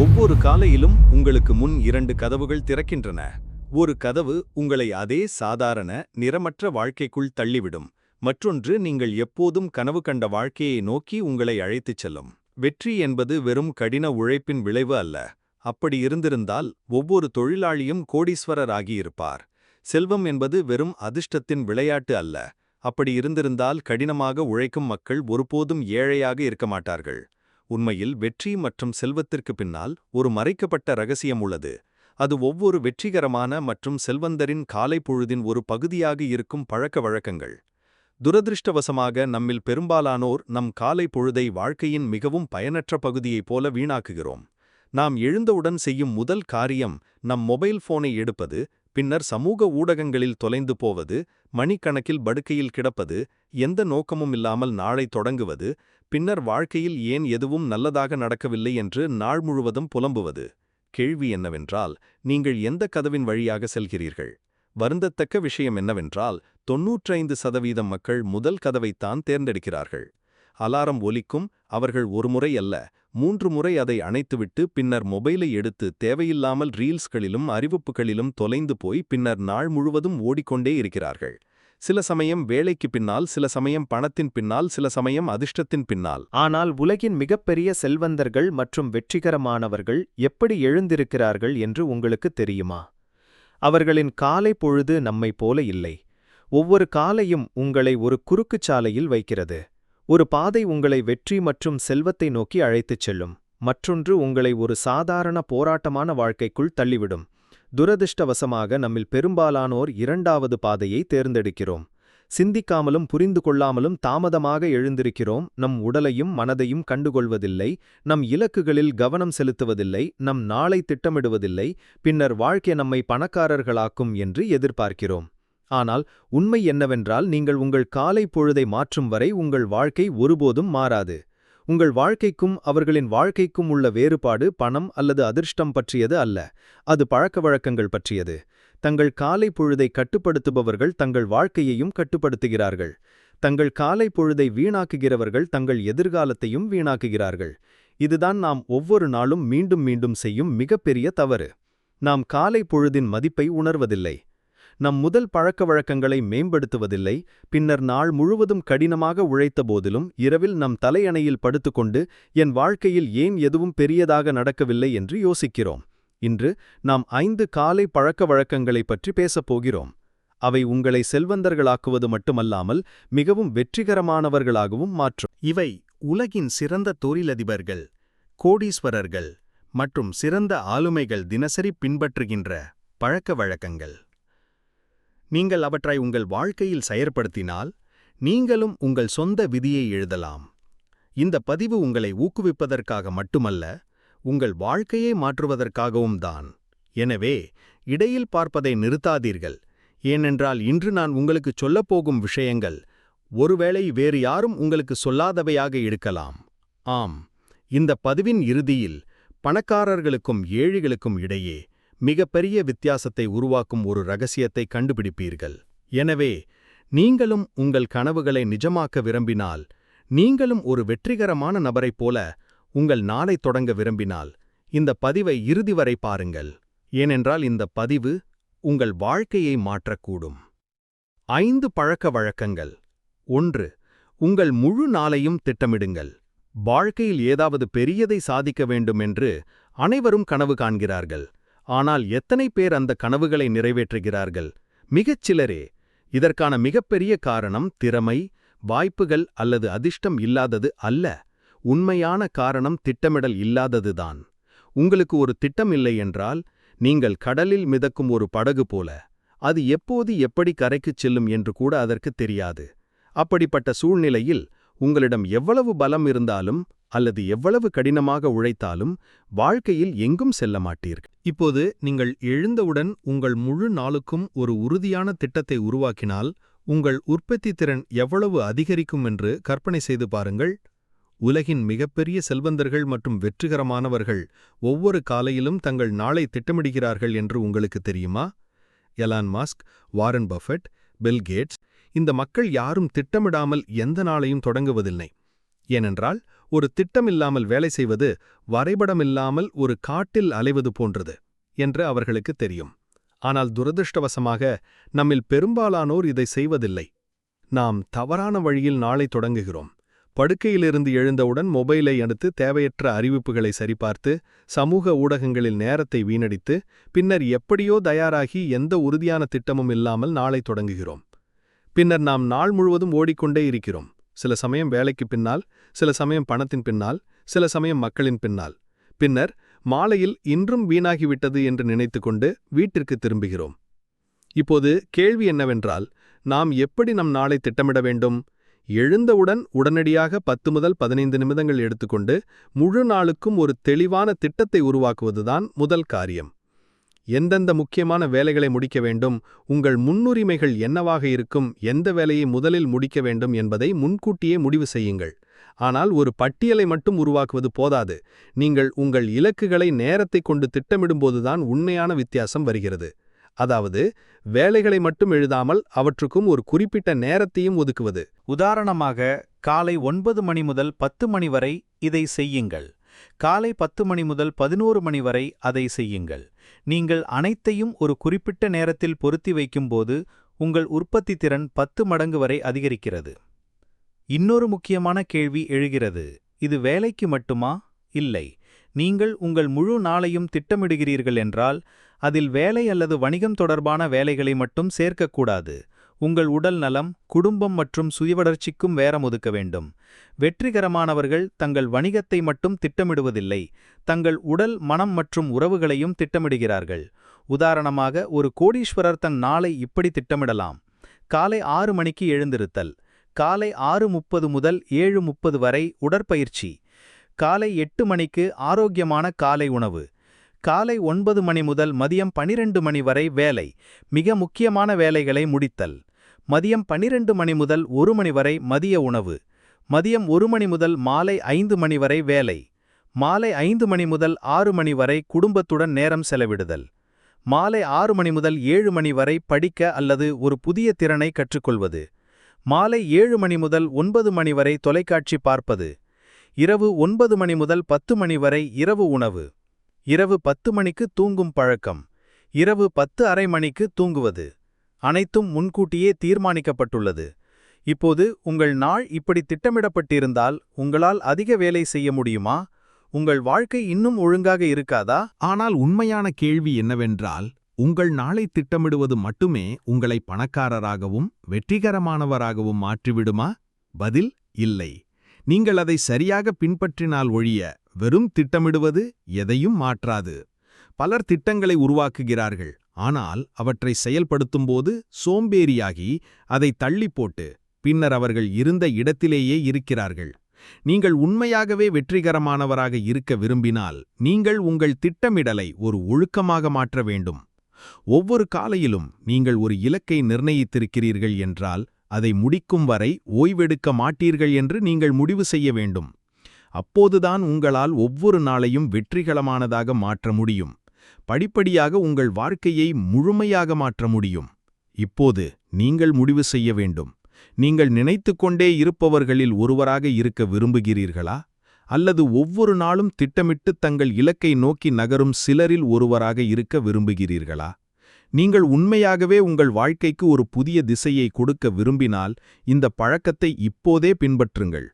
ஒவ்வொரு காலையிலும் உங்களுக்கு முன் இரண்டு கதவுகள் திறக்கின்றன. ஒரு கதவு உங்களை அதே சாதாரண நிறமற்ற வாழ்க்கைக்குள் தள்ளிவிடும். மற்றொன்று நீங்கள் எப்போதும் கனவு கண்ட வாழ்க்கையை நோக்கி உங்களை அழைத்துச் செல்லும். வெற்றி என்பது வெறும் கடின உழைப்பின் விளைவு அல்ல. அப்படி இருந்திருந்தால் ஒவ்வொரு தொழிலாளியும் கோடீஸ்வரர் ஆகியிருப்பார் செல்வம் என்பது வெறும் அதிர்ஷ்டத்தின் விளையாட்டு அல்ல. அப்படி இருந்திருந்தால் கடினமாக உழைக்கும் மக்கள் ஒருபோதும் ஏழையாக இருக்க மாட்டார்கள். உண்மையில் வெற்றி மற்றும் செல்வத்திற்கு பின்னால் ஒரு மறைக்கப்பட்ட ரகசியம் உள்ளது. அது ஒவ்வொரு வெற்றிகரமான மற்றும் செல்வந்தரின் காலை பொழுதின் ஒரு பகுதியாக இருக்கும் பழக்க வழக்கங்கள். துரதிருஷ்டவசமாக நம்மில் பெரும்பாலானோர் நம் காலை பொழுதை வாழ்க்கையின் மிகவும் பயனற்ற பகுதியைப் போல வீணாக்குகிறோம். நாம் எழுந்தவுடன் செய்யும் முதல் காரியம் நம் மொபைல் போனை எடுப்பது பின்னர் சமூக ஊடகங்களில் தொலைந்து போவது மணிக்கணக்கில் படுக்கையில் கிடப்பது எந்த நோக்கமும் இல்லாமல் நாளை தொடங்குவது பின்னர் வாழ்க்கையில் ஏன் எதுவும் நல்லதாக நடக்கவில்லை என்று நாள் முழுவதும் புலம்புவது. கேள்வி என்னவென்றால் நீங்கள் எந்த கதவின் வழியாக செல்கிறீர்கள்? வருந்தத்தக்க விஷயம் என்னவென்றால் தொன்னூற்றைந்து சதவீதம் மக்கள் முதல் கதவைத்தான் தேர்ந்தெடுக்கிறார்கள். அலாரம் ஒலிக்கும் அவர்கள் ஒரு முறை அல்ல மூன்று முறை அதை அணைத்துவிட்டு பின்னர் மொபைலை எடுத்து தேவையில்லாமல் ரீல்ஸ்களிலும் அறிவிப்புகளிலும் தொலைந்து போய் பின்னர் நாள் முழுவதும் ஓடிக்கொண்டே இருக்கிறார்கள். சில சமயம் வேலைக்கு பின்னால் சில சமயம் பணத்தின் பின்னால் சில சமயம் அதிர்ஷ்டத்தின் பின்னால். ஆனால் உலகின் மிகப்பெரிய செல்வந்தர்கள் மற்றும் வெற்றிகரமானவர்கள் எப்படி எழுந்திருக்கிறார்கள் என்று உங்களுக்கு தெரியுமா? அவர்களின் காலை பொழுது நம்மைப் போல இல்லை. ஒவ்வொரு காலையும் உங்களை ஒரு குறுக்குச் சாலையில் வைக்கிறது. ஒரு பாதை உங்களை வெற்றி மற்றும் செல்வத்தை நோக்கி அழைத்துச் செல்லும். மற்றொன்று உங்களை ஒரு சாதாரண போராட்டமான வாழ்க்கைக்குள் தள்ளிவிடும். துரதிர்ஷ்டவசமாக நம்மில் பெரும்பாலானோர் இரண்டாவது பாதையை தேர்ந்தெடுக்கிறோம். சிந்திக்காமலும் புரிந்து கொள்ளாமலும் தாமதமாக எழுந்திருக்கிறோம். நம் உடலையும் மனதையும் கண்டுகொள்வதில்லை. நம் இலக்குகளில் கவனம் செலுத்துவதில்லை. நம் நாளை திட்டமிடுவதில்லை. பின்னர் வாழ்க்கை நம்மை பணக்காரர்களாக்கும் என்று எதிர்பார்க்கிறோம். ஆனால் உண்மை என்னவென்றால் நீங்கள் உங்கள் காலை பொழுதை மாற்றும் வரை உங்கள் வாழ்க்கை ஒருபோதும் மாறாது. உங்கள் வாழ்க்கைக்கும் அவர்களின் வாழ்க்கைக்கும் உள்ள வேறுபாடு பணம் அல்லது அதிர்ஷ்டம் பற்றியது அல்ல அது பழக்கவழக்கங்கள் பற்றியது. தங்கள் காலை பொழுதை கட்டுப்படுத்துபவர்கள் தங்கள் வாழ்க்கையையும் கட்டுப்படுத்துகிறார்கள். தங்கள் காலை பொழுதை வீணாக்குகிறவர்கள் தங்கள் எதிர்காலத்தையும் வீணாக்குகிறார்கள். இதுதான் நாம் ஒவ்வொரு நாளும் மீண்டும் மீண்டும் செய்யும் மிகப்பெரிய தவறு. நாம் காலை பொழுதின் மதிப்பை உணர்வதில்லை. நம் முதல் பழக்க வழக்கங்களை மேம்படுத்துவதில்லை பின்னர் நாள் முழுவதும் கடினமாக உழைத்த போதிலும் இரவில் நம் தலையணையில் படுத்துக்கொண்டு என் வாழ்க்கையில் ஏன் எதுவும் பெரியதாக நடக்கவில்லை என்று யோசிக்கிறோம். இன்று நாம் ஐந்து காலை பழக்க வழக்கங்களை பற்றி பேசப் போகிறோம். அவை உங்களை செல்வந்தர்களாக்குவது மட்டுமல்லாமல் மிகவும் வெற்றிகரமானவர்களாகவும் மாற்றும். இவை உலகின் சிறந்த தொழிலதிபர்கள் கோடீஸ்வரர்கள் மற்றும் சிறந்த ஆளுமைகள் தினசரி பின்பற்றுகின்ற பழக்க வழக்கங்கள் நீங்கள் அவற்றை உங்கள் வாழ்க்கையில் செயற்படுத்தினால் நீங்களும் உங்கள் சொந்த விதியை எழுதலாம். இந்த பதிவு உங்களை ஊக்குவிப்பதற்காக மட்டுமல்ல உங்கள் வாழ்க்கையை மாற்றுவதற்காகவும் தான். எனவே இடையில் பார்ப்பதை நிறுத்தாதீர்கள். ஏனென்றால் இன்று நான் உங்களுக்குச் சொல்லப்போகும் விஷயங்கள் ஒருவேளை வேறு யாரும் உங்களுக்கு சொல்லாதவையாக இருக்கலாம். ஆம் இந்த பதிவின் இறுதியில் பணக்காரர்களுக்கும் ஏழைகளுக்கும் இடையே மிகப்பெரிய வித்தியாசத்தை உருவாக்கும் ஒரு ரகசியத்தை கண்டுபிடிப்பீர்கள். எனவே நீங்களும் உங்கள் கனவுகளை நிஜமாக்க விரும்பினால் நீங்களும் ஒரு வெற்றிகரமான நபரைப் போல உங்கள் நாளை தொடங்க விரும்பினால் இந்த பதிவை இறுதி வரை பாருங்கள். ஏனென்றால் இந்த பதிவு உங்கள் வாழ்க்கையை மாற்றக்கூடும். ஐந்து பழக்க வழக்கங்கள். ஒன்று உங்கள் முழு நாளையும் திட்டமிடுங்கள். வாழ்க்கையில் ஏதாவது பெரியதை சாதிக்க வேண்டும் என்று அனைவரும் கனவு காண்கிறார்கள். ஆனால் எத்தனை பேர் அந்த கனவுகளை நிறைவேற்றுகிறார்கள்? மிகச் சிலரே. இதற்கான மிகப்பெரிய காரணம் திறமை வாய்ப்புகள் அல்லது அதிர்ஷ்டம் இல்லாதது அல்ல. உண்மையான காரணம் திட்டமிடல் இல்லாததுதான். உங்களுக்கு ஒரு திட்டம் இல்லை என்றால் நீங்கள் கடலில் மிதக்கும் ஒரு படகு போல. அது எப்போது எப்படி கரைக்குச் செல்லும் என்று கூட அதற்கு தெரியாது. அப்படிப்பட்ட சூழ்நிலையில் உங்களிடம் எவ்வளவு பலம் இருந்தாலும் அல்லது எவ்வளவு கடினமாக உழைத்தாலும் வாழ்க்கையில் எங்கும் செல்ல மாட்டீர்கள். இப்போது நீங்கள் எழுந்தவுடன் உங்கள் முழு நாளுக்கும் ஒரு உறுதியான திட்டத்தை உருவாக்கினால் உங்கள் உற்பத்தி திறன் எவ்வளவு அதிகரிக்கும் என்று கற்பனை செய்து பாருங்கள். உலகின் மிகப்பெரிய செல்வந்தர்கள் மற்றும் வெற்றிகரமானவர்கள் ஒவ்வொரு காலையிலும் தங்கள் நாளை திட்டமிடுகிறார்கள் என்று உங்களுக்கு தெரியுமா? Elon Musk Warren Buffett Bill Gates இந்த மக்கள் யாரும் திட்டமிடாமல் எந்த நாளையும் தொடங்குவதில்லை. ஏனென்றால் ஒரு திட்டமில்லாமல் வேலை செய்வது வரைபடமில்லாமல் ஒரு காட்டில் அலைவது போன்றது என்று அவர்களுக்கு தெரியும். ஆனால் துரதிருஷ்டவசமாக நம்மில் பெரும்பாலானோர் இதை செய்வதில்லை. நாம் தவறான வழியில் நாளை தொடங்குகிறோம். படுக்கையிலிருந்து எழுந்தவுடன் மொபைலை அடுத்து தேவையற்ற அறிவிப்புகளை சரிபார்த்து சமூக ஊடகங்களில் நேரத்தை வீணடித்து பின்னர் எப்படியோ தயாராகி எந்த உறுதியான திட்டமும் இல்லாமல் நாளை தொடங்குகிறோம். பின்னர் நாம் நாள் முழுவதும் ஓடிக்கொண்டே இருக்கிறோம். சில சமயம் வேலைக்கு பின்னால் சில சமயம் பணத்தின் பின்னால் சில சமயம் மக்களின் பின்னால். பின்னர் மாலையில் இன்றும் வீணாகிவிட்டது என்று நினைத்துக்கொண்டு வீட்டிற்கு திரும்புகிறோம். இப்போது கேள்வி என்னவென்றால் நாம் எப்படி நம் நாளை திட்டமிட வேண்டும்? எழுந்தவுடன் உடனடியாக பத்து முதல் பதினைந்து நிமிடங்கள் எடுத்துக்கொண்டு முழு நாளுக்கும் ஒரு தெளிவான திட்டத்தை உருவாக்குவதுதான் முதல் காரியம். எந்தெந்த முக்கியமான வேலைகளை முடிக்க வேண்டும் உங்கள் முன்னுரிமைகள் என்னவாக இருக்கும் எந்த வேலையை முதலில் முடிக்க வேண்டும் என்பதை முன்கூட்டியே முடிவு செய்யுங்கள். ஆனால் ஒரு பட்டியலை மட்டும் உருவாக்குவது போதாது. நீங்கள் உங்கள் இலக்குகளை நேரத்தை கொண்டு திட்டமிடும்போதுதான் உண்மையான வித்தியாசம் வருகிறது. அதாவது வேலைகளை மட்டும் எழுதாமல் அவற்றுக்கும் ஒரு குறிப்பிட்ட நேரத்தையும் ஒதுக்குவது. உதாரணமாக காலை ஒன்பது மணி முதல் பத்து மணி வரை இதை செய்யுங்கள். காலை பத்து மணி முதல் பதினோரு மணி வரை அதை செய்யுங்கள். நீங்கள் அனைத்தையும் ஒரு குறிப்பிட்ட நேரத்தில் பொருத்தி வைக்கும்போது உங்கள் உற்பத்தி திறன் பத்து மடங்கு வரை அதிகரிக்கிறது. இன்னொரு முக்கியமான கேள்வி எழுகிறது இது வேலைக்கு மட்டுமா? இல்லை. நீங்கள் உங்கள் முழு நாளையும் திட்டமிடுகிறீர்கள் என்றால் அதில் வேலை அல்லது வணிகம் தொடர்பான வேலைகளை மட்டும் சேர்க்கக்கூடாது. உங்கள் உடல் நலம் குடும்பம் மற்றும் சுயவளர்ச்சிக்கும் வேரம் ஒதுக்க வேண்டும். வெற்றிகரமானவர்கள் தங்கள் வணிகத்தை மட்டும் திட்டமிடுவதில்லை தங்கள் உடல் மனம் மற்றும் உறவுகளையும் திட்டமிடுகிறார்கள். உதாரணமாக ஒரு கோடீஸ்வரர் தன் நாளை இப்படி திட்டமிடலாம். காலை ஆறு மணிக்கு எழுந்திருத்தல். காலை ஆறு முப்பது முதல் ஏழு முப்பது வரை உடற்பயிற்சி. காலை எட்டு மணிக்கு ஆரோக்கியமான காலை உணவு. காலை ஒன்பது மணி முதல் மதியம் பனிரெண்டு மணி வரை வேலை. மிக முக்கியமான வேலைகளை முடித்தல். மதியம் பனிரெண்டு மணி முதல் ஒரு மணி வரை மதிய உணவு. மதியம் ஒரு மணி முதல் மாலை ஐந்து மணி வரை வேலை. மாலை ஐந்து மணி முதல் ஆறு மணி வரை குடும்பத்துடன் நேரம் செலவிடுதல். மாலை ஆறு மணி முதல் ஏழு மணி வரை படிக்க அல்லது ஒரு புதிய திறனை கற்றுக்கொள்வது. மாலை ஏழு மணி முதல் ஒன்பது மணி வரை தொலைக்காட்சி பார்ப்பது. இரவு ஒன்பது மணி முதல் பத்து மணி வரை இரவு உணவு. இரவு பத்து மணிக்கு தூங்கும் பழக்கம். இரவு பத்து அரை மணிக்கு தூங்குவது. அனைத்தும் முன்கூட்டியே தீர்மானிக்கப்பட்டுள்ளது. இப்போது உங்கள் நாள் இப்படி திட்டமிடப்பட்டிருந்தால் உங்களால் அதிக வேலை செய்ய முடியுமா? உங்கள் வாழ்க்கை இன்னும் ஒழுங்காக இருக்காதா? ஆனால் உண்மையான கேள்வி என்னவென்றால் உங்கள் நாளை திட்டமிடுவது மட்டுமே உங்களை பணக்காரராகவும் வெற்றிகரமானவராகவும் மாற்றிவிடுமா? பதில் இல்லை. நீங்கள் அதை சரியாக பின்பற்றினால் ஒழிய வெறும் திட்டமிடுவது எதையும் மாற்றாது. பலர் திட்டங்களை உருவாக்குகிறார்கள். ஆனால் அவற்றை செயல்படுத்தும்போது சோம்பேறியாகி அதை தள்ளி போட்டு பின்னர் அவர்கள் இருந்த இடத்திலேயே இருக்கிறார்கள். நீங்கள் உண்மையாகவே வெற்றிகரமானவராக இருக்க விரும்பினால் நீங்கள் உங்கள் திட்டமிடலை ஒரு ஒழுக்கமாக மாற்ற வேண்டும். ஒவ்வொரு காலையிலும் நீங்கள் ஒரு இலக்கை நிர்ணயித்திருக்கிறீர்கள் என்றால் அதை முடிக்கும் வரை ஓய்வெடுக்க மாட்டீர்கள் என்று நீங்கள் முடிவு செய்ய வேண்டும். அப்போதுதான் உங்களால் ஒவ்வொரு நாளையும் வெற்றிகரமானதாக மாற்ற முடியும். படிப்படியாக உங்கள் வாழ்க்கையை முழுமையாக மாற்ற முடியும். இப்போது நீங்கள் முடிவு செய்ய வேண்டும். நீங்கள் நினைத்து கொண்டே இருப்பவர்களில் ஒருவராக இருக்க விரும்புகிறீர்களா? அல்லது ஒவ்வொரு நாளும் திட்டமிட்டு தங்கள் இலக்கை நோக்கி நகரும் சிலரில் ஒருவராக இருக்க விரும்புகிறீர்களா? நீங்கள் உண்மையாகவே உங்கள் வாழ்க்கைக்கு ஒரு புதிய திசையை கொடுக்க விரும்பினால் இந்த பழக்கத்தை இப்போதே பின்பற்றுங்கள்.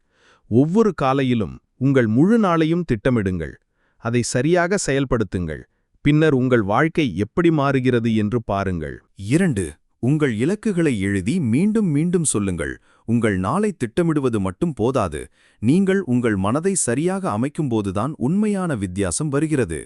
ஒவ்வொரு காலையிலும் உங்கள் முழு நாளையும் திட்டமிடுங்கள். அதை சரியாக செயல்படுத்துங்கள். பின்னர் உங்கள் வாழ்க்கை எப்படி மாறுகிறது என்று பாருங்கள். இரண்டு உங்கள் இலக்குகளை எழுதி மீண்டும் மீண்டும் சொல்லுங்கள். உங்கள் நாளை திட்டமிடுவது மட்டும் போதாது. நீங்கள் உங்கள் மனதை சரியாக அமைக்கும்போதுதான் உண்மையான வித்தியாசம் வருகிறது.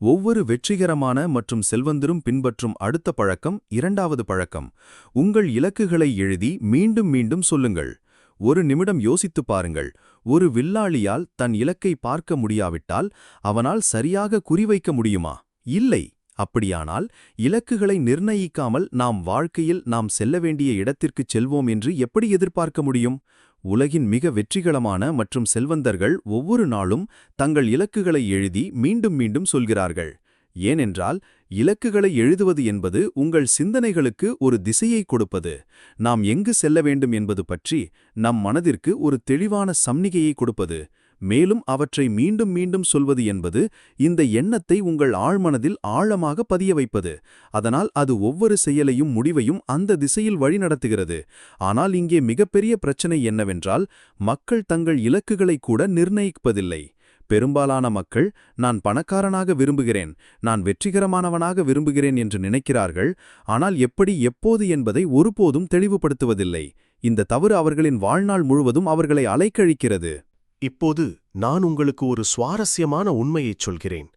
ஒவ்வொரு வெற்றிகரமான மற்றும் செல்வந்தரும் பின்பற்றும் அடுத்த பழக்கம் இரண்டாவது பழக்கம். உங்கள் இலக்குகளை எழுதி மீண்டும் மீண்டும் சொல்லுங்கள். ஒரு நிமிடம் யோசித்துப் பாருங்கள். ஒரு வில்லாளியால் தன் இலக்கை பார்க்க முடியாவிட்டால் அவனால் சரியாக குறிவைக்க முடியுமா? இல்லை. அப்படியானால் இலக்குகளை நிர்ணயிக்காமல் நாம் வாழ்க்கையில் நாம் செல்ல வேண்டிய இடத்திற்குச் செல்வோம் என்று எப்படி எதிர்பார்க்க முடியும்? உலகின் மிக வெற்றிகரமான மற்றும் செல்வந்தர்கள் ஒவ்வொரு நாளும் தங்கள் இலக்குகளை எழுதி மீண்டும் மீண்டும் சொல்கிறார்கள். ஏனென்றால் இலக்குகளை எழுதுவது என்பது உங்கள் சிந்தனைகளுக்கு ஒரு திசையை கொடுப்பது. நாம் எங்கு செல்ல வேண்டும் என்பது பற்றி நம் மனதிற்கு ஒரு தெளிவான சம்னிகையை கொடுப்பது. மேலும் அவற்றை மீண்டும் மீண்டும் சொல்வது என்பது இந்த எண்ணத்தை உங்கள் ஆழ்மனதில் ஆழமாக பதிய வைப்பது. அதனால் அது ஒவ்வொரு செயலையும் முடிவையும் அந்த திசையில் வழிநடத்துகிறது. ஆனால் இங்கே மிகப்பெரிய பிரச்சனை என்னவென்றால் மக்கள் தங்கள் இலக்குகளை கூட நிர்ணயிப்பதில்லை. பெரும்பாலான மக்கள் நான் பணக்காரனாக விரும்புகிறேன் நான் வெற்றிகரமானவனாக விரும்புகிறேன் என்று நினைக்கிறார்கள். ஆனால் எப்படி எப்போது என்பதை ஒருபோதும் தெளிவுபடுத்துவதில்லை. இந்த தவறு அவர்களின் வாழ்நாள் முழுவதும் அவர்களை அலைக்கழிக்கிறது. இப்போது நான் உங்களுக்கு ஒரு சுவாரஸ்யமான உண்மையைச் சொல்கிறேன்.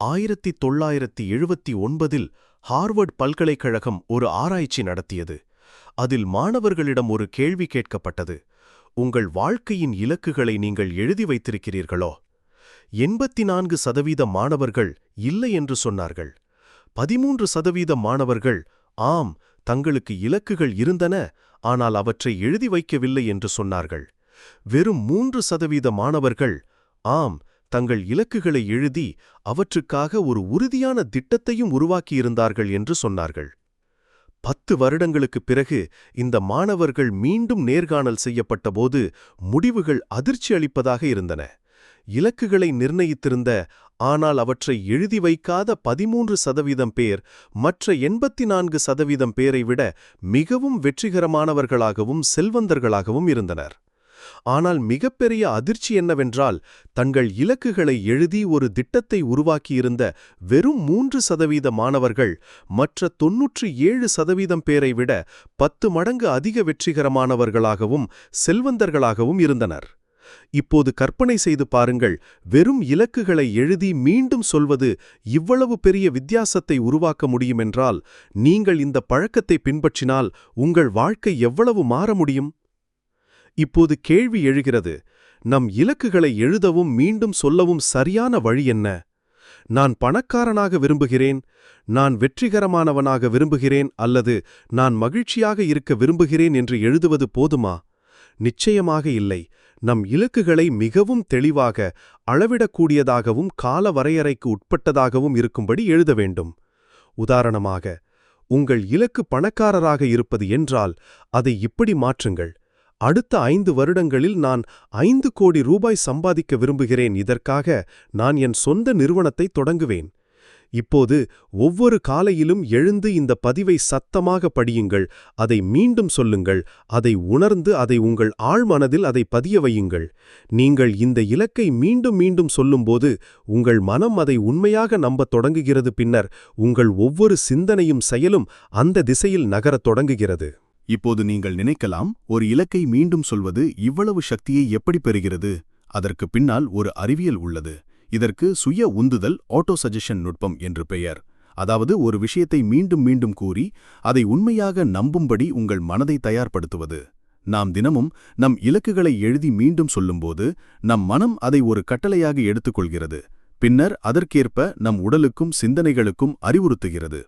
ஆயிரத்தி தொள்ளாயிரத்தி எழுபத்தி ஒன்பதில் ஹார்வர்ட் பல்கலைக்கழகம் ஒரு ஆராய்ச்சி நடத்தியது. அதில் மாணவர்களிடம் ஒரு கேள்வி கேட்கப்பட்டது. உங்கள் வாழ்க்கையின் இலக்குகளை நீங்கள் எழுதி வைத்திருக்கிறீர்களோ? எண்பத்தி நான்கு சதவீத மாணவர்கள் இல்லை என்று சொன்னார்கள். பதிமூன்று சதவீத மாணவர்கள் ஆம் தங்களுக்கு இலக்குகள் இருந்தன ஆனால் அவற்றை எழுதி வைக்கவில்லை என்று சொன்னார்கள். வெறும் மூன்று சதவீத மாணவர்கள் ஆம் தங்கள் இலக்குகளை எழுதி அவற்றுக்காக ஒரு உறுதியான திட்டத்தையும் உருவாக்கியிருந்தார்கள் என்று சொன்னார்கள். பத்து வருடங்களுக்குப் பிறகு இந்த மாணவர்கள் மீண்டும் நேர்காணல் செய்யப்பட்டபோது முடிவுகள் அதிர்ச்சி அளிப்பதாக இருந்தன. இலக்குகளை நிர்ணயித்திருந்த ஆனால் அவற்றை எழுதி வைக்காத பதிமூன்று சதவீதம் பேர் மற்ற எண்பத்தி நான்கு சதவீதம் பேரை விட மிகவும் வெற்றிகரமானவர்களாகவும் செல்வந்தர்களாகவும் இருந்தனர். ஆனால் மிகப்பெரிய அதிர்ச்சி என்னவென்றால் தங்கள் இலக்குகளை எழுதி ஒரு திட்டத்தை உருவாக்கியிருந்த வெறும் மூன்று சதவீத மாணவர்கள் மற்ற தொன்னூற்றி ஏழு சதவீதம் பேரை விட பத்து மடங்கு அதிக வெற்றிகரமானவர்களாகவும் செல்வந்தர்களாகவும் இருந்தனர். இப்போது கற்பனை செய்து பாருங்கள் வெறும் இலக்குகளை எழுதி மீண்டும் சொல்வது இவ்வளவு பெரிய வித்தியாசத்தை உருவாக்க முடியுமென்றால் நீங்கள் இந்த பழக்கத்தை பின்பற்றினால் உங்கள் வாழ்க்கை எவ்வளவு மாற முடியும்? இப்போது கேள்வி எழுகிறது நம் இலக்குகளை எழுதவும் மீண்டும் சொல்லவும் சரியான வழி என்ன? நான் பணக்காரனாக விரும்புகிறேன் நான் வெற்றிகரமானவனாக விரும்புகிறேன் அல்லது நான் மகிழ்ச்சியாக இருக்க விரும்புகிறேன் என்று எழுதுவது போதுமா? நிச்சயமாக இல்லை. நம் இலக்குகளை மிகவும் தெளிவாக அளவிடக்கூடியதாகவும் கால வரையறைக்கு உட்பட்டதாகவும் இருக்கும்படி எழுத வேண்டும். உதாரணமாக உங்கள் இலக்கு பணக்காரராக இருப்பது என்றால் அதை இப்படி மாற்றுங்கள். அடுத்த ஐந்து வருடங்களில் நான் ஐந்து கோடி ரூபாய் சம்பாதிக்க விரும்புகிறேன். இதற்காக நான் என் சொந்த நிறுவனத்தை தொடங்குவேன். இப்போது ஒவ்வொரு காலையிலும் எழுந்து இந்த பதிவை சத்தமாக படியுங்கள். அதை மீண்டும் சொல்லுங்கள். அதை உணர்ந்து அதை உங்கள் ஆழ்மனதில் அதை பதிய வையுங்கள். நீங்கள் இந்த இலக்கை மீண்டும் மீண்டும் சொல்லும்போது உங்கள் மனம் அதை உண்மையாக நம்பத் தொடங்குகிறது. பின்னர் உங்கள் ஒவ்வொரு சிந்தனையும் செயலும் அந்த திசையில் நகரத் தொடங்குகிறது. இப்போது நீங்கள் நினைக்கலாம் ஒரு இலக்கை மீண்டும் சொல்வது இவ்வளவு சக்தியை எப்படி பெறுகிறது? அதற்கு பின்னால் ஒரு அறிவியல் உள்ளது. இதற்கு சுய உந்துதல் ஆட்டோ சஜஷன் நுட்பம் என்று பெயர். அதாவது ஒரு விஷயத்தை மீண்டும் மீண்டும் கூறி அதை உண்மையாக நம்பும்படி உங்கள் மனதை தயார்படுத்துவது. நாம் தினமும் நம் இலக்குகளை எழுதி மீண்டும் சொல்லும்போது நம் மனம் அதை ஒரு கட்டளையாக எடுத்துக்கொள்கிறது. பின்னர் அதற்கேற்ப நம் உடலுக்கும் சிந்தனைகளுக்கும் அறிவுறுத்துகிறது.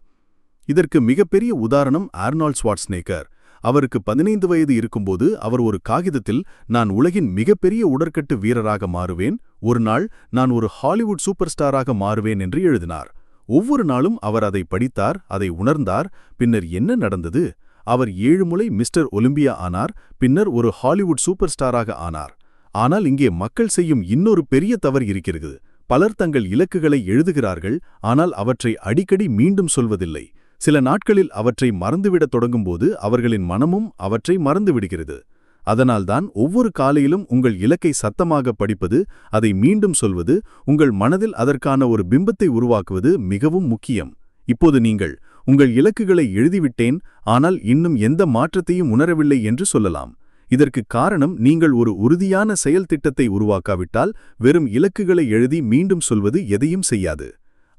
இதற்கு மிகப்பெரிய உதாரணம் ஆர்னால்ட் ஸ்வாட்ஸ்னேக்கர் அவருக்கு பதினைந்து வயது இருக்கும்போது அவர் ஒரு காகிதத்தில் நான் உலகின் மிகப்பெரிய உடற்கட்டு வீரராக மாறுவேன் ஒரு நாள் நான் ஒரு ஹாலிவுட் சூப்பர் ஸ்டாராக மாறுவேன் என்று எழுதினார். ஒவ்வொரு நாளும் அவர் அதை படித்தார் அதை உணர்ந்தார் பின்னர் என்ன நடந்தது? அவர் ஏழு முறை மிஸ்டர் ஒலிம்பியா ஆனார் பின்னர் ஒரு ஹாலிவுட் சூப்பர் ஸ்டாராக ஆனார். ஆனால் இங்கே மக்கள் செய்யும் இன்னொரு பெரிய தவறு இருக்கிறது. பலர் தங்கள் இலக்குகளை எழுதுகிறார்கள் ஆனால் அவற்றை அடிக்கடி மீண்டும் சொல்வதில்லை. சில நாட்களில் அவற்றை மறந்துவிடத் தொடங்கும்போது அவர்களின் மனமும் அவற்றை மறந்துவிடுகிறது. அதனால்தான் ஒவ்வொரு காலையிலும் உங்கள் இலக்கை சத்தமாக படிப்பது அதை மீண்டும் சொல்வது உங்கள் மனதில் அதற்கான ஒரு பிம்பத்தை உருவாக்குவது மிகவும் முக்கியம். இப்போது நீங்கள் உங்கள் இலக்குகளை எழுதிவிட்டேன் ஆனால் இன்னும் எந்த மாற்றத்தையும் உணரவில்லை என்று சொல்லலாம். இதற்கு காரணம் நீங்கள் ஒரு உறுதியான செயல் திட்டத்தை உருவாக்காவிட்டால் வெறும் இலக்குகளை எழுதி மீண்டும் சொல்வது எதையும் செய்யாது.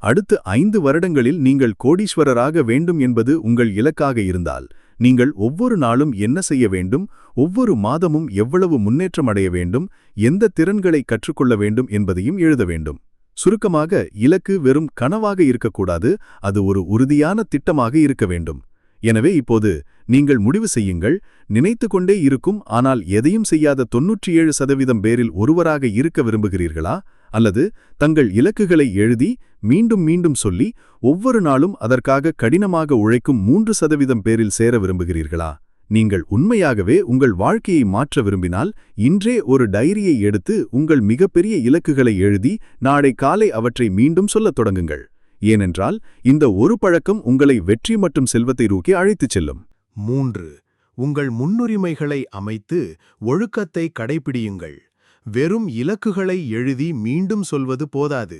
அடுத்த ஐந்து வருடங்களில் நீங்கள் கோடீஸ்வரராக வேண்டும் என்பது உங்கள் இலக்காக இருந்தால் நீங்கள் ஒவ்வொரு நாளும் என்ன செய்ய வேண்டும் ஒவ்வொரு மாதமும் எவ்வளவு முன்னேற்றம் அடைய வேண்டும் எந்த திறன்களை கற்றுக்கொள்ள வேண்டும் என்பதையும் எழுத வேண்டும். சுருக்கமாக இலக்கு வெறும் கனவாக இருக்கக்கூடாது அது ஒரு உறுதியான திட்டமாக இருக்க வேண்டும். எனவே இப்போது நீங்கள் முடிவு செய்யுங்கள் நினைத்து கொண்டே இருக்கும் ஆனால் எதையும் செய்யாத தொன்னூற்றி ஏழு சதவீதம் பேரில் ஒருவராக இருக்க விரும்புகிறீர்களா? அல்லது தங்கள் இலக்குகளை எழுதி மீண்டும் மீண்டும் சொல்லி ஒவ்வொரு நாளும் அதற்காக கடினமாக உழைக்கும் மூன்று சதவீதம் பேரில் சேர விரும்புகிறீர்களா? நீங்கள் உண்மையாகவே உங்கள் வாழ்க்கையை மாற்ற விரும்பினால் இன்றே ஒரு டைரியை எடுத்து உங்கள் மிகப்பெரிய இலக்குகளை எழுதி நாளை காலை அவற்றை மீண்டும் சொல்லத் தொடங்குங்கள். ஏனென்றால் இந்த ஒரு பழக்கம் உங்களை வெற்றி மற்றும் செல்வத்தை நோக்கி அழைத்துச் செல்லும். மூன்று. உங்கள் முன்னுரிமைகளை அமைத்து ஒழுக்கத்தை கடைபிடியுங்கள். வெறும் இலக்குகளை எழுதி மீண்டும் சொல்வது போதாது.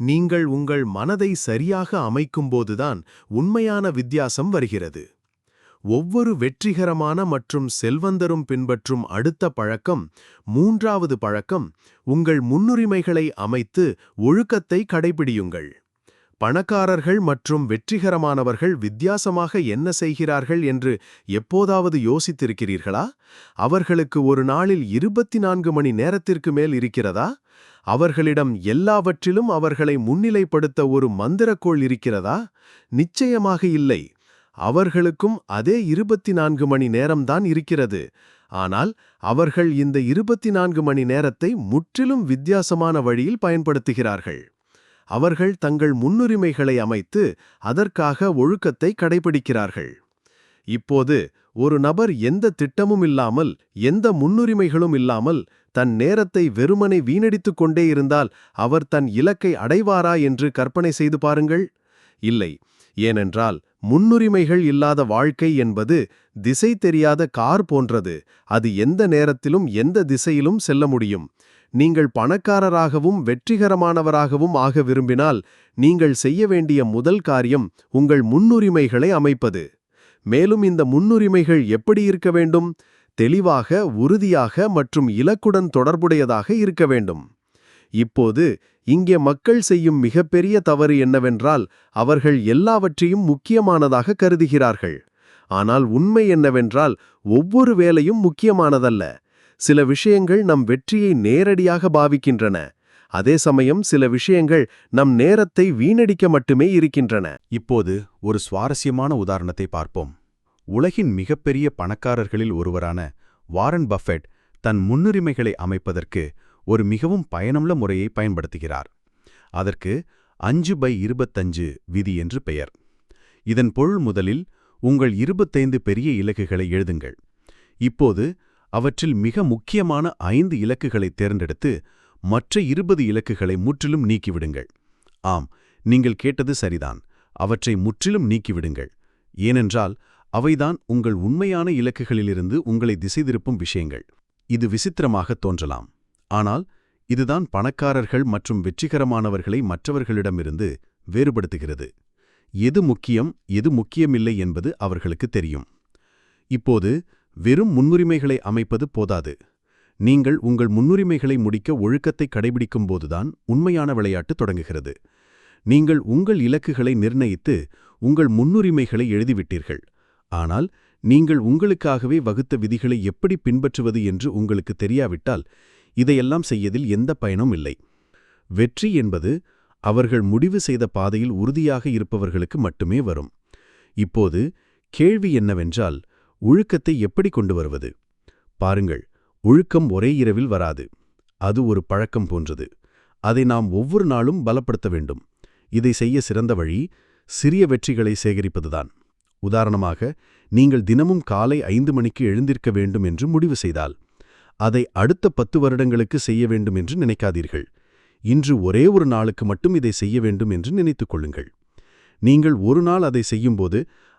நீங்கள் உங்கள் மனதை சரியாக அமைக்கும்போதுதான் உண்மையான வித்தியாசம் வருகிறது. ஒவ்வொரு வெற்றிகரமான மற்றும் செல்வந்தரும் பின்பற்றும் அடுத்த பழக்கம் மூன்றாவது பழக்கம் உங்கள் முன்னுரிமைகளை அமைத்து ஒழுக்கத்தை கடைபிடியுங்கள். பணக்காரர்கள் மற்றும் வெற்றிகரமானவர்கள் வித்தியாசமாக என்ன செய்கிறார்கள் என்று எப்போதாவது யோசித்திருக்கிறீர்களா? அவர்களுக்கு ஒரு நாளில் இருபத்தி நான்கு மணி நேரத்திற்கு மேல் இருக்கிறதா? அவர்களிடம் எல்லாவற்றிலும் அவர்களை முன்னிலைப்படுத்த ஒரு மந்திரக்கோள் இருக்கிறதா? நிச்சயமாக இல்லை. அவர்களுக்கும் அதே இருபத்தி நான்கு மணி நேரம்தான் இருக்கிறது. ஆனால் அவர்கள் இந்த இருபத்தி நான்கு மணி நேரத்தை முற்றிலும் வித்தியாசமான வழியில் பயன்படுத்துகிறார்கள். அவர்கள் தங்கள் முன்னுரிமைகளை அமைத்து அதற்காக ஒழுக்கத்தை கடைபிடிக்கிறார்கள். இப்போது ஒரு நபர் எந்த திட்டமும் இல்லாமல் எந்த முன்னுரிமைகளும் இல்லாமல் தன் நேரத்தை வெறுமனை வீணடித்துக் கொண்டே இருந்தால் அவர் தன் இலக்கை அடைவாரா என்று கற்பனை செய்து பாருங்கள். இல்லை ஏனென்றால் முன்னுரிமைகள் இல்லாத வாழ்க்கை என்பது திசை தெரியாத கார் போன்றது. அது எந்த நேரத்திலும் எந்த திசையிலும் செல்ல முடியும். நீங்கள் பணக்காரராகவும் வெற்றிகரமானவராகவும் ஆக விரும்பினால் நீங்கள் செய்ய வேண்டிய முதல் காரியம் உங்கள் முன்னுரிமைகளை அமைப்பது. மேலும் இந்த முன்னுரிமைகள் எப்படி இருக்க வேண்டும்? தெளிவாக உறுதியாக மற்றும் இலக்குடன் தொடர்புடையதாக இருக்க வேண்டும். இப்போது இங்கே மக்கள் செய்யும் மிகப்பெரிய தவறு என்னவென்றால் அவர்கள் எல்லாவற்றையும் முக்கியமானதாக கருதுகிறார்கள். ஆனால் உண்மை என்னவென்றால் ஒவ்வொரு வேலையும் முக்கியமானதல்ல. சில விஷயங்கள் நம் வெற்றியை நேரடியாக பாவிக்கின்றன. அதே சமயம் சில விஷயங்கள் நம் நேரத்தை வீணடிக்க மட்டுமே இருக்கின்றன. இப்போது ஒரு சுவாரஸ்யமான உதாரணத்தை பார்ப்போம். உலகின் மிகப்பெரிய பணக்காரர்களில் ஒருவரான வாரன் பஃபெட் தன் முன்னுரிமைகளை அமைப்பதற்கு ஒரு மிகவும் பயனுள்ள முறையை பயன்படுத்துகிறார். அதற்கு அஞ்சு பை இருபத்தஞ்சு விதி என்று பெயர். இதன் பொருள் முதலில் உங்கள் இருபத்தைந்து பெரிய இலக்குகளை எழுதுங்கள். இப்போது அவற்றில் மிக முக்கியமான ஐந்து இலக்குகளை தேர்ந்தெடுத்து மற்ற இருபது இலக்குகளை முற்றிலும் நீக்கிவிடுங்கள். ஆம் நீங்கள் கேட்டது சரிதான். அவற்றை முற்றிலும் நீக்கிவிடுங்கள். ஏனென்றால் அவைதான் உங்கள் உண்மையான இலக்குகளிலிருந்து உங்களை திசை திருப்பும் விஷயங்கள். இது விசித்திரமாக தோன்றலாம். ஆனால் இதுதான் பணக்காரர்கள் மற்றும் வெற்றிகரமானவர்களை மற்றவர்களிடமிருந்து வேறுபடுத்துகிறது. எது முக்கியம் எது முக்கியமில்லை என்பது அவர்களுக்கு தெரியும். இப்போது வெறும் முன்னுரிமைகளை அமைப்பது போதாது. நீங்கள் உங்கள் முன்னுரிமைகளை முடிக்க ஒழுக்கத்தை கடைபிடிக்கும்போதுதான் உண்மையான விளையாட்டு தொடங்குகிறது. நீங்கள் உங்கள் இலக்குகளை நிர்ணயித்து உங்கள் முன்னுரிமைகளை எழுதிவிட்டீர்கள். ஆனால் நீங்கள் உங்களுக்காகவே வகுத்த விதிகளை எப்படி பின்பற்றுவது என்று உங்களுக்கு தெரியாவிட்டால் இதையெல்லாம் செய்யதில் எந்த பயனும் இல்லை. வெற்றி என்பது அவர்கள் முடிவு செய்த பாதையில் உறுதியாக இருப்பவர்களுக்கு மட்டுமே வரும். இப்போது கேள்வி என்னவென்றால் ஒழுக்கத்தை எப்படி கொண்டு வருவது பாருங்கள் ஒழுக்கம் ஒரே இரவில் வராது. அது ஒரு பழக்கம் போன்றது. அதை நாம் ஒவ்வொரு நாளும் பலப்படுத்த வேண்டும். இதை செய்ய சிறந்த வழி சிறிய வெற்றிகளை சேகரிப்பதுதான். உதாரணமாக நீங்கள் தினமும் காலை ஐந்து மணிக்கு எழுந்திருக்க வேண்டும் என்று முடிவு செய்தால் அதை அடுத்த பத்து வருடங்களுக்கு செய்ய வேண்டும் என்று நினைக்காதீர்கள். இன்று ஒரே ஒரு நாளுக்கு மட்டும் இதை செய்ய வேண்டும் என்று நினைத்துக் கொள்ளுங்கள். நீங்கள் ஒரு நாள் அதை செய்யும்போது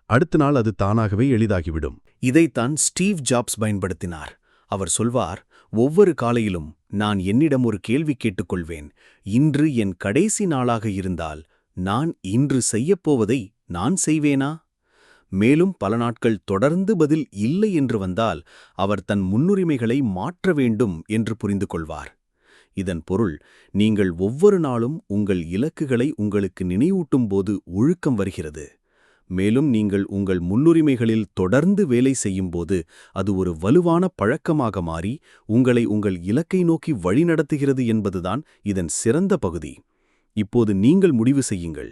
அடுத்த நாள் அது தானாகவே எளிதாகிவிடும். இதைத்தான் ஸ்டீவ் ஜாப்ஸ் பயன்படுத்தினார். அவர் சொல்வார் ஒவ்வொரு காலையிலும் நான் என்னிடம் ஒரு கேள்வி கேட்டுக்கொள்வேன். இன்று என் கடைசி நாளாக இருந்தால் நான் இன்று செய்யப்போவதை நான் செய்வேனா? மேலும் பல நாட்கள் தொடர்ந்து பதில் இல்லை என்று வந்தால் அவர் தன் முன்னுரிமைகளை மாற்ற வேண்டும் என்று புரிந்து கொள்வார். இதன் பொருள் நீங்கள் ஒவ்வொரு நாளும் உங்கள் இலக்குகளை உங்களுக்கு நினைவூட்டும் போது ஒழுக்கம் வருகிறது. மேலும் நீங்கள் உங்கள் முன்னுரிமைகளில் தொடர்ந்து வேலை செய்யும்போது அது ஒரு வலுவான பழக்கமாக மாறி உங்களை உங்கள் இலக்கை நோக்கி வழிநடத்துகிறது என்பதுதான் இதன் சிறந்த பகுதி. இப்போது நீங்கள் முடிவு செய்யுங்கள்.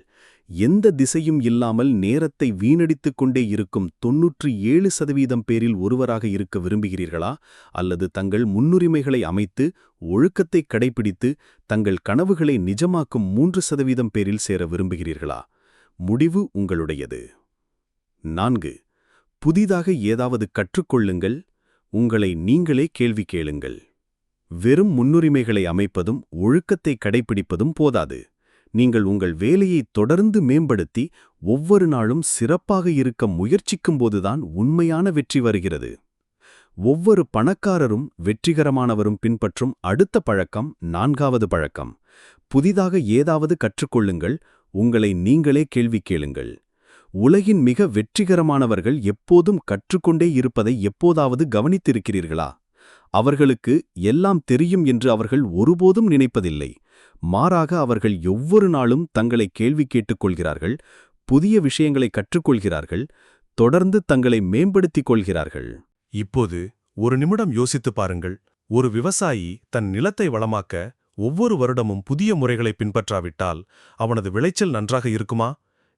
எந்த திசையும் இல்லாமல் நேரத்தை வீணடித்துக் கொண்டே இருக்கும் தொன்னூற்றி ஏழு சதவீதம் பேரில் ஒருவராக இருக்க விரும்புகிறீர்களா? அல்லது தங்கள் முன்னுரிமைகளை அமைத்து ஒழுக்கத்தை கடைபிடித்து தங்கள் கனவுகளை நிஜமாக்கும் மூன்று சதவீதம் பேரில் சேர விரும்புகிறீர்களா? முடிவு உங்களுடையது. நான்கு புதிதாக ஏதாவது கற்றுக்கொள்ளுங்கள் உங்களை நீங்களே கேள்வி கேளுங்கள். வெறும் முன்னுரிமைகளை அமைப்பதும் ஒழுக்கத்தை கடைப்பிடிப்பதும் போதாது. நீங்கள் உங்கள் வேலையை தொடர்ந்து மேம்படுத்தி ஒவ்வொரு நாளும் சிறப்பாக இருக்க முயற்சிக்கும்போதுதான் உண்மையான வெற்றி வருகிறது. ஒவ்வொரு பணக்காரரும் வெற்றிகரமானவரும் பின்பற்றும் அடுத்த பழக்கம் நான்காவது பழக்கம். புதிதாக ஏதாவது கற்றுக்கொள்ளுங்கள் உங்களை நீங்களே கேள்வி கேளுங்கள். உலகின் மிக வெற்றிகரமானவர்கள் எப்போதும் கற்றுக்கொண்டே இருப்பதை எப்போதாவது கவனித்திருக்கிறீர்களா? அவர்களுக்கு எல்லாம் தெரியும் என்று அவர்கள் ஒருபோதும் நினைப்பதில்லை. மாறாக அவர்கள் ஒவ்வொரு நாளும் தங்களை கேள்வி கேட்டுக்கொள்கிறார்கள் புதிய விஷயங்களை கற்றுக்கொள்கிறார்கள் தொடர்ந்து தங்களை மேம்படுத்திக் கொள்கிறார்கள். இப்போது ஒரு நிமிடம் யோசித்துப் பாருங்கள். ஒரு விவசாயி தன் நிலத்தை வளமாக்க ஒவ்வொரு வருடமும் புதிய முறைகளை பின்பற்றாவிட்டால் அவனது விளைச்சல் நன்றாக இருக்குமா?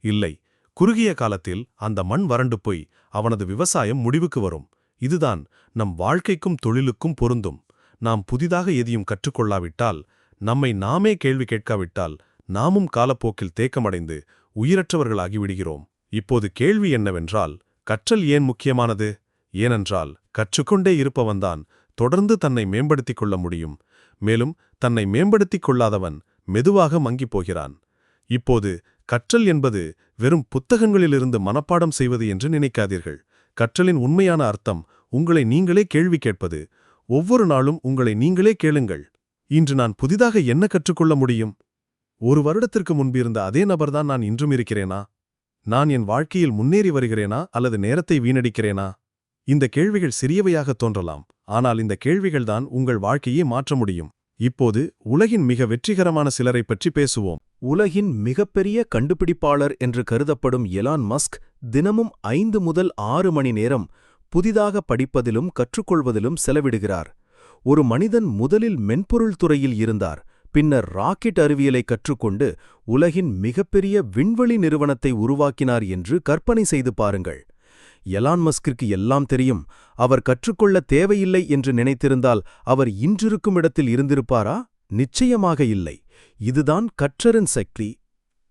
இல்லை. குறுகிய காலத்தில் அந்த மண் வறண்டு போய் அவனது விவசாயம் முடிவுக்கு வரும். இதுதான் நம் வாழ்க்கைக்கும் தொழிலுக்கும் பொருந்தும். நாம் புதிதாக எதையும் கற்றுக்கொள்ளாவிட்டால் நம்மை நாமே கேள்வி கேட்காவிட்டால் நாமும் காலப்போக்கில் தேக்கமடைந்து உயிரற்றவர்களாகி விடுகிறோம். இப்போது கேள்வி என்னவென்றால் கற்றல் ஏன் முக்கியமானது? ஏனென்றால் கற்றுக்கொண்டே இருப்பவன்தான் தொடர்ந்து தன்னை மேம்படுத்திக் கொள்ள முடியும். மேலும் தன்னை மேம்படுத்திக் கொள்ளாதவன் மெதுவாக மங்கிப் போகிறான். இப்போது கற்றல் என்பது வெறும் புத்தகங்களிலிருந்து மனப்பாடம் செய்வது என்று நினைக்காதீர்கள். கற்றலின் உண்மையான அர்த்தம் உங்களை நீங்களே கேள்வி கேட்பது. ஒவ்வொரு நாளும் உங்களை நீங்களே கேளுங்கள். இன்று நான் புதிதாக என்ன கற்றுக்கொள்ள முடியும்? ஒரு வருடத்திற்கு முன்பிருந்த அதே நபர்தான் நான் இன்றும் இருக்கிறேனா? நான் என் வாழ்க்கையில் முன்னேறி வருகிறேனா? அல்லது நேரத்தை வீணடிக்கிறேனா? இந்த கேள்விகள் சிறியவையாக தோன்றலாம் ஆனால் இந்த கேள்விகள்தான் உங்கள் வாழ்க்கையை மாற்ற முடியும். இப்போது உலகின் மிக வெற்றிகரமான சிலரைப் பற்றி பேசுவோம். உலகின் மிகப்பெரிய கண்டுபிடிப்பாளர் என்று கருதப்படும் எலான் மஸ்க் தினமும் ஐந்து முதல் ஆறு மணி நேரம் புதிதாக படிப்பதிலும் கற்றுக்கொள்வதிலும் செலவிடுகிறார். ஒரு மனிதன் முதலில் மென்பொருள் துறையில் இருந்தார் பின்னர் ராக்கெட் அறிவியலை கற்றுக்கொண்டு உலகின் மிகப்பெரிய விண்வெளி நிறுவனத்தை உருவாக்கினார் என்று கற்பனை செய்து பாருங்கள். எலான் மஸ்கிற்கு எல்லாம் தெரியும். அவர் கற்றுக்கொள்ள தேவையில்லை என்று நினைத்திருந்தால் அவர் இன்றிருக்கும் இடத்தில் இருந்திருப்பாரா? நிச்சயமாக இல்லை. இதுதான் கற்றரின் சக்தி.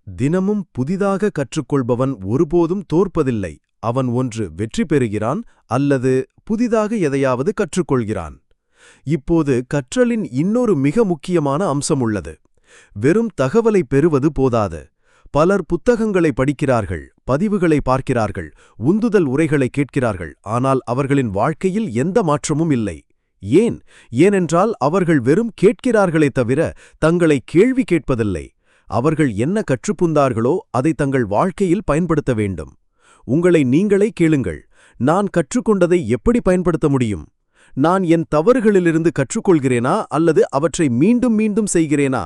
தினமும் புதிதாக கற்றுக்கொள்பவன் ஒருபோதும் தோற்பதில்லை. அவன் ஒன்று வெற்றி பெறுகிறான் அல்லது புதிதாக எதையாவது கற்றுக்கொள்கிறான். இப்போது கற்றலின் இன்னொரு மிக முக்கியமான அம்சம் உள்ளது. வெறும் தகவலை பெறுவது போதாது. பலர் புத்தகங்களை படிக்கிறார்கள் பதிவுகளை பார்க்கிறார்கள் உந்துதல் உரைகளை கேட்கிறார்கள் ஆனால் அவர்களின் வாழ்க்கையில் எந்த மாற்றமும் இல்லை. ஏன்? ஏனென்றால் அவர்கள் வெறும் கேட்கிறார்களே தவிர தங்களை கேள்வி கேட்பதில்லை. அவர்கள் என்ன கற்றுப்புந்தார்களோ அதை தங்கள் வாழ்க்கையில் பயன்படுத்த வேண்டும். உங்களை நீங்களே கேளுங்கள். நான் கற்றுக்கொண்டதை எப்படி பயன்படுத்த முடியும்? நான் என் தவறுகளிலிருந்து கற்றுக்கொள்கிறேனா அல்லது அவற்றை மீண்டும் மீண்டும் செய்கிறேனா?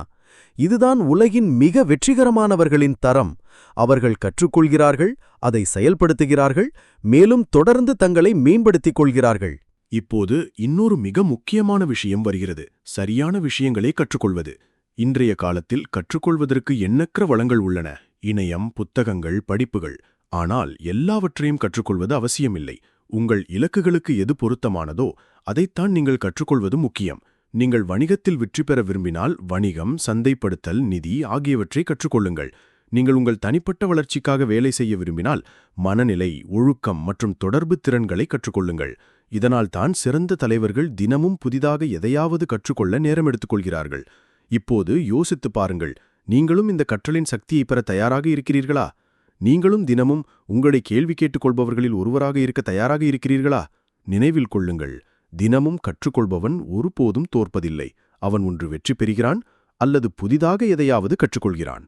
இதுதான் உலகின் மிக வெற்றிகரமானவர்களின் தரம். அவர்கள் கற்றுக்கொள்கிறார்கள் அதை செயல்படுத்துகிறார்கள் மேலும் தொடர்ந்து தங்களை மேம்படுத்திக் கொள்கிறார்கள். இப்போது இன்னொரு மிக முக்கியமான விஷயம் வருகிறது. சரியான விஷயங்களை கற்றுக்கொள்வது. இன்றைய காலத்தில் கற்றுக்கொள்வதற்கு எண்ணற்ற வளங்கள் உள்ளன. இணையம் புத்தகங்கள் படிப்புகள். ஆனால் எல்லாவற்றையும் கற்றுக்கொள்வது அவசியமில்லை. உங்கள் இலக்குகளுக்கு எது பொருத்தமானதோ அதைத்தான் நீங்கள் கற்றுக்கொள்வது முக்கியம். நீங்கள் வணிகத்தில் வெற்றி பெற விரும்பினால் வணிகம் சந்தைப்படுத்தல் நிதி ஆகியவற்றை கற்றுக்கொள்ளுங்கள். நீங்கள் உங்கள் தனிப்பட்ட வளர்ச்சிக்காக வேலை செய்ய விரும்பினால் மனநிலை ஒழுக்கம் மற்றும் தொடர்பு திறன்களை கற்றுக்கொள்ளுங்கள். இதனால் தான் சிறந்த தலைவர்கள் தினமும் புதிதாக எதையாவது கற்றுக்கொள்ள நேரம் எடுத்துக்கொள்கிறார்கள். இப்போது யோசித்துப் பாருங்கள். நீங்களும் இந்த கற்றலின் சக்தியை பெற தயாராக இருக்கிறீர்களா? நீங்களும் தினமும் உங்களை கேள்வி கேட்டுக்கொள்பவர்களில் ஒருவராக இருக்க தயாராக இருக்கிறீர்களா? நினைவில் கொள்ளுங்கள். தினமும் கற்றுக்கொள்பவன் ஒருபோதும் தோற்பதில்லை. அவன் ஒன்று வெற்றி பெறுகிறான் அல்லது புதிதாக எதையாவது கற்றுக்கொள்கிறான்.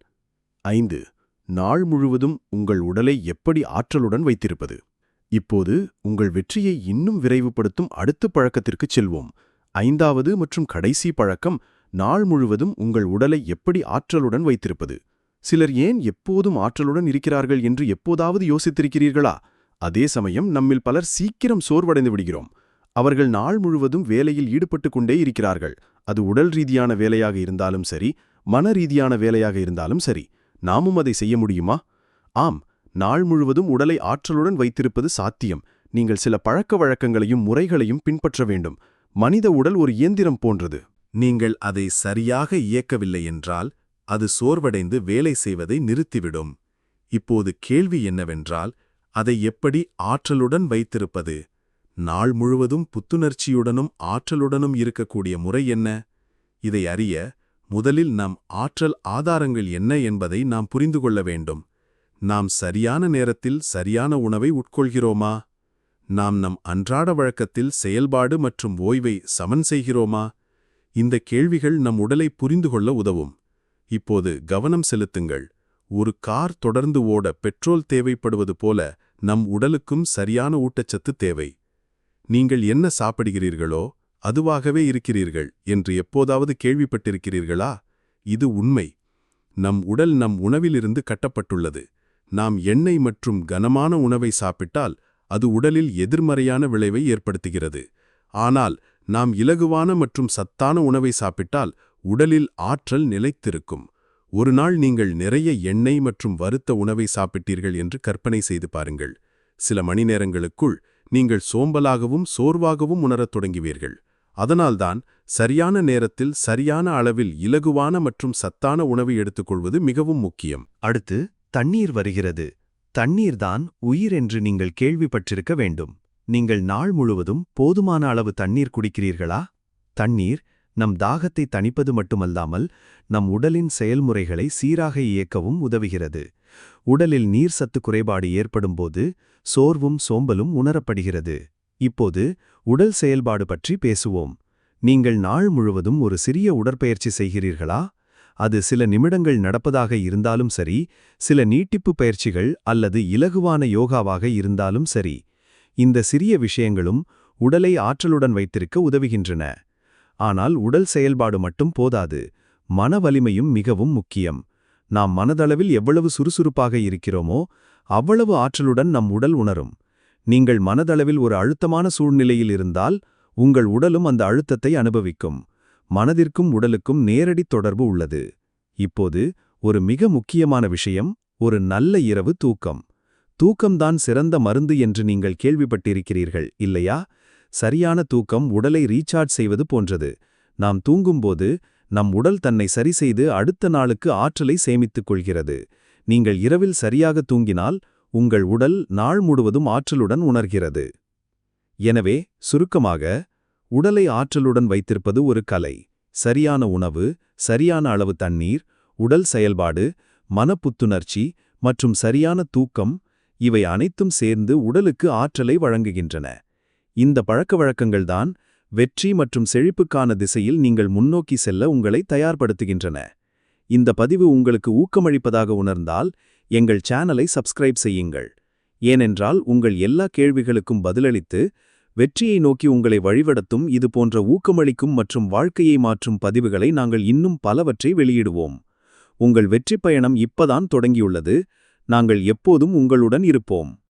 ஐந்து நாள் முழுவதும் உங்கள் உடலை எப்படி ஆற்றலுடன் வைத்திருப்பது? இப்போது உங்கள் வெற்றியை இன்னும் விரைவுபடுத்தும் அடுத்த பழக்கத்திற்குச் செல்வோம். ஐந்தாவது மற்றும் கடைசி பழக்கம் நாள் முழுவதும் உங்கள் உடலை எப்படி ஆற்றலுடன் வைத்திருப்பது? சிலர் ஏன் எப்போதும் ஆற்றலுடன் இருக்கிறார்கள் என்று எப்போதாவது யோசித்திருக்கிறீர்களா? அதே சமயம் நம்மில் பலர் சீக்கிரம் சோர்வடைந்து விடுகிறோம். அவர்கள் நாள் முழுவதும் வேலையில் ஈடுபட்டுக் கொண்டே இருக்கிறார்கள். அது உடல் ரீதியான வேலையாக இருந்தாலும் சரி மன ரீதியான வேலையாக இருந்தாலும் சரி. நாமும் அதை செய்ய முடியுமா? ஆம் நாள் முழுவதும் உடலை ஆற்றலுடன் வைத்திருப்பது சாத்தியம். நீங்கள் சில பழக்க வழக்கங்களையும் முறைகளையும் பின்பற்ற வேண்டும். மனித உடல் ஒரு இயந்திரம் போன்றது. நீங்கள் அதை சரியாக இயக்கவில்லை என்றால் அது சோர்வடைந்து வேலை செய்வதை நிறுத்திவிடும். இப்போது கேள்வி என்னவென்றால் அதை எப்படி ஆற்றலுடன் வைத்திருப்பது? நாள் முழுவதும் புத்துணர்ச்சியுடனும் ஆற்றலுடனும் இருக்கக்கூடிய முறை என்ன? இதை அறிய முதலில் நம் ஆற்றல் ஆதாரங்கள் என்ன என்பதை நாம் புரிந்து கொள்ள வேண்டும். நாம் சரியான நேரத்தில் சரியான உணவை உட்கொள்கிறோமா? நாம் நம் அன்றாட வழக்கத்தில் செயல்பாடு மற்றும் ஓய்வை சமன் செய்கிறோமா? இந்த கேள்விகள் நம் உடலை புரிந்து கொள்ள உதவும். இப்போது கவனம் செலுத்துங்கள். ஒரு கார் தொடர்ந்து ஓட பெட்ரோல் தேவைப்படுவது போல நம் உடலுக்கும் சரியான ஊட்டச்சத்து தேவை. நீங்கள் என்ன சாப்பிடுகிறீர்களோ அதுவாகவே இருக்கிறீர்கள் என்று எப்போதாவது கேள்விப்பட்டிருக்கிறீர்களா? இது உண்மை. நம் உடல் நம் உணவிலிருந்து கட்டப்பட்டுள்ளது. நாம் எண்ணெய் மற்றும் கனமான உணவை சாப்பிட்டால் அது உடலில் எதிர்மறையான விளைவை ஏற்படுத்துகிறது. ஆனால் நாம் இலகுவான மற்றும் சத்தான உணவை சாப்பிட்டால் உடலில் ஆற்றல் நிலைத்திருக்கும். ஒரு நாள் நீங்கள் நிறைய எண்ணெய் மற்றும் வறுத்த உணவை சாப்பிட்டீர்கள் என்று கற்பனை செய்து பாருங்கள். சில மணி நேரங்களுக்குள் நீங்கள் சோம்பலாகவும் சோர்வாகவும் உணரத் தொடங்குவீர்கள். அதனால்தான் சரியான நேரத்தில் சரியான அளவில் இலகுவான மற்றும் சத்தான உணவை எடுத்துக்கொள்வது மிகவும் முக்கியம். அடுத்து தண்ணீர் வருகிறது. தண்ணீர்தான் உயிர் என்று நீங்கள் கேள்விப்பட்டிருக்க வேண்டும். நீங்கள் நாள் முழுவதும் போதுமான அளவு தண்ணீர் குடிக்கிறீர்களா? தண்ணீர் நம் தாகத்தை தணிப்பது மட்டுமல்லாமல் நம் உடலின் செயல்முறைகளை சீராக இயக்கவும் உதவுகிறது. உடலில் நீர் சத்து குறைபாடு ஏற்படும்போது சோர்வும் சோம்பலும் உணரப்படுகிறது. இப்போது உடல் செயல்பாடு பற்றி பேசுவோம். நீங்கள் நாள் முழுவதும் ஒரு சிறிய உடற்பயிற்சி செய்கிறீர்களா? அது சில நிமிடங்கள் நடப்பதாக இருந்தாலும் சரி சில நீட்டிப்பு பயிற்சிகள் அல்லது இலகுவான யோகாவாக இருந்தாலும் சரி இந்த சிறிய விஷயங்களும் உடலை ஆற்றலுடன் வைத்திருக்க உதவுகின்றன. ஆனால் உடல் செயல்பாடு மட்டும் போதாது மன வலிமையும் மிகவும் முக்கியம். நாம் மனதளவில் எவ்வளவு சுறுசுறுப்பாக இருக்கிறோமோ அவ்வளவு ஆற்றலுடன் நம் உடல் உணரும். நீங்கள் மனதளவில் ஒரு அழுத்தமான சூழ்நிலையில் இருந்தால் உங்கள் உடலும் அந்த அழுத்தத்தை அனுபவிக்கும். மனதிற்கும் உடலுக்கும் நேரடி தொடர்பு உள்ளது. இப்போது ஒரு மிக முக்கியமான விஷயம் ஒரு நல்ல இரவு தூக்கம். தூக்கம்தான் சிறந்த மருந்து என்று நீங்கள் கேள்விப்பட்டிருக்கிறீர்கள் இல்லையா? சரியான தூக்கம் உடலை ரீசார்ஜ் செய்வது போன்றது. நாம் தூங்கும்போது நம் உடல் தன்னை சரிசெய்து அடுத்த நாளுக்கு ஆற்றலை சேமித்துக் கொள்கிறது. நீங்கள் இரவில் சரியாக தூங்கினால் உங்கள் உடல் நாள் முழுவதும் ஆற்றலுடன் உணர்கிறது. எனவே சுருக்கமாக உடலை ஆற்றலுடன் வைத்திருப்பது ஒரு கலை. சரியான உணவு சரியான அளவு தண்ணீர் உடல் செயல்பாடு மனப்புத்துணர்ச்சி மற்றும் சரியான தூக்கம் இவை அனைத்தும் சேர்ந்து உடலுக்கு ஆற்றலை வழங்குகின்றன. இந்த பழக்கவழக்கங்கள்தான் வெற்றி மற்றும் செழிப்புக்கான திசையில் நீங்கள் முன்னோக்கி செல்ல உங்களை தயார்படுத்துகின்றன. இந்த பதிவு உங்களுக்கு ஊக்கமளிப்பதாக உணர்ந்தால் எங்கள் சேனலை சப்ஸ்கிரைப் செய்யுங்கள். ஏனென்றால் உங்கள் எல்லா கேள்விகளுக்கும் பதிலளித்து வெற்றியை நோக்கி உங்களை வழிவடத்தும் இது போன்ற ஊக்கமளிக்கும் மற்றும் வாழ்க்கையை மாற்றும் பதிவுகளை நாங்கள் இன்னும் பலவற்றை வெளியிடுவோம். உங்கள் வெற்றி பயணம் இப்பதான் தொடங்கியுள்ளது. நாங்கள் எப்போதும் உங்களுடன் இருப்போம்.